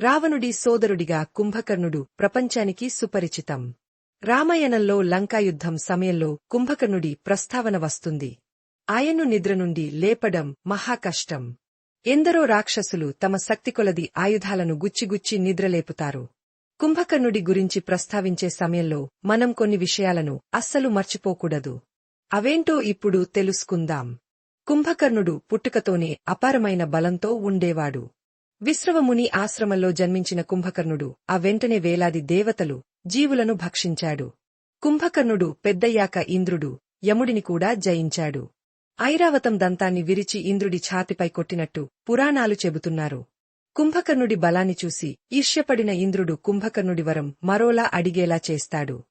రావణుడి సోదరుడిగా కుంభకర్ణుడు ప్రపంచానికి సుపరిచితం. రామాయణంలో లంకాయుద్ధం సమయంలో కుంభకర్ణుడి ప్రస్తావన వస్తుంది. ఆయన్ను నిద్ర నుండి లేపడం మహాకష్టం. ఎందరో రాక్షసులు తమ శక్తికొలది ఆయుధాలను గుచ్చిగుచ్చి నిద్రలేపుతారు. కుంభకర్ణుడి గురించి ప్రస్తావించే సమయంలో మనం కొన్ని విషయాలను అస్సలు మర్చిపోకూడదు. అవేంటో ఇప్పుడు తెలుసుకుందాం. కుంభకర్ణుడు పుట్టుకతోనే అపారమైన బలంతో ఉండేవాడు. విశ్రవముని ఆశ్రమంలో జన్మించిన కుంభకర్ణుడు ఆ వెంటనే వేలాది దేవతలు జీవులను భక్షించాడు. కుంభకర్ణుడు పెద్దయ్యాక ఇంద్రుడు యముడిని కూడా జయించాడు. ఐరావతం దంతాన్ని విరిచి ఇంద్రుడి ఛాతిపై కొట్టినట్టు పురాణాలు చెబుతున్నారు. కుంభకర్ణుడి బలాన్ని చూసి ఈర్ష్యపడిన ఇంద్రుడు కుంభకర్ణుడి వరం మరోలా అడిగేలా చేస్తాడు.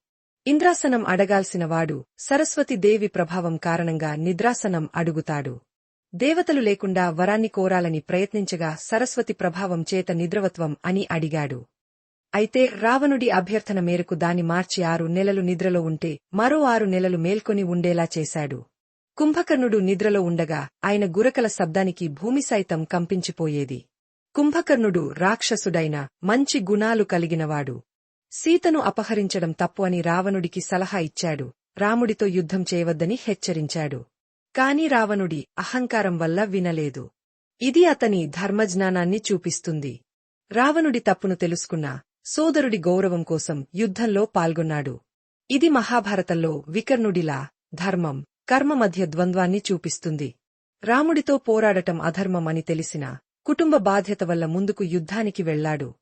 ఇంద్రాసనం అడగాల్సినవాడు సరస్వతీదేవి ప్రభావం కారణంగా నిద్రాసనం అడుగుతాడు. దేవతలు లేకుండా వరాన్ని కోరాలని ప్రయత్నించగా సరస్వతి ప్రభావం చేత నిద్రవత్వం అని అడిగాడు. అయితే రావణుడి అభ్యర్థన మేరకు దాని మార్చి ఆరు నెలలు నిద్రలో ఉంటే మరో ఆరు నెలలు మేల్కొని ఉండేలా చేశాడు. కుంభకర్ణుడు నిద్రలో ఉండగా ఆయన గురకల శబ్దానికి భూమి సైతం కంపించిపోయేది. కుంభకర్ణుడు రాక్షసుడైన మంచి గుణాలు కలిగినవాడు. సీతను అపహరించడం తప్పు అని రావణుడికి సలహా ఇచ్చాడు. రాముడితో యుద్ధం చేయవద్దని హెచ్చరించాడు. కాని రావణుడి అహంకారం వల్ల వినలేదు. ఇది అతని ధర్మజ్ఞానాన్ని చూపిస్తుంది. రావణుడి తప్పును తెలుసుకున్న సోదరుడి గౌరవం కోసం యుద్ధంలో పాల్గొన్నాడు. ఇది మహాభారతంలో వికర్ణుడిలా ధర్మం కర్మ మధ్య ద్వంద్వాన్ని చూపిస్తుంది. రాముడితో పోరాడటం అధర్మం అని తెలిసిన కుటుంబ బాధ్యత వల్ల ముందుకు యుద్ధానికి వెళ్ళాడు.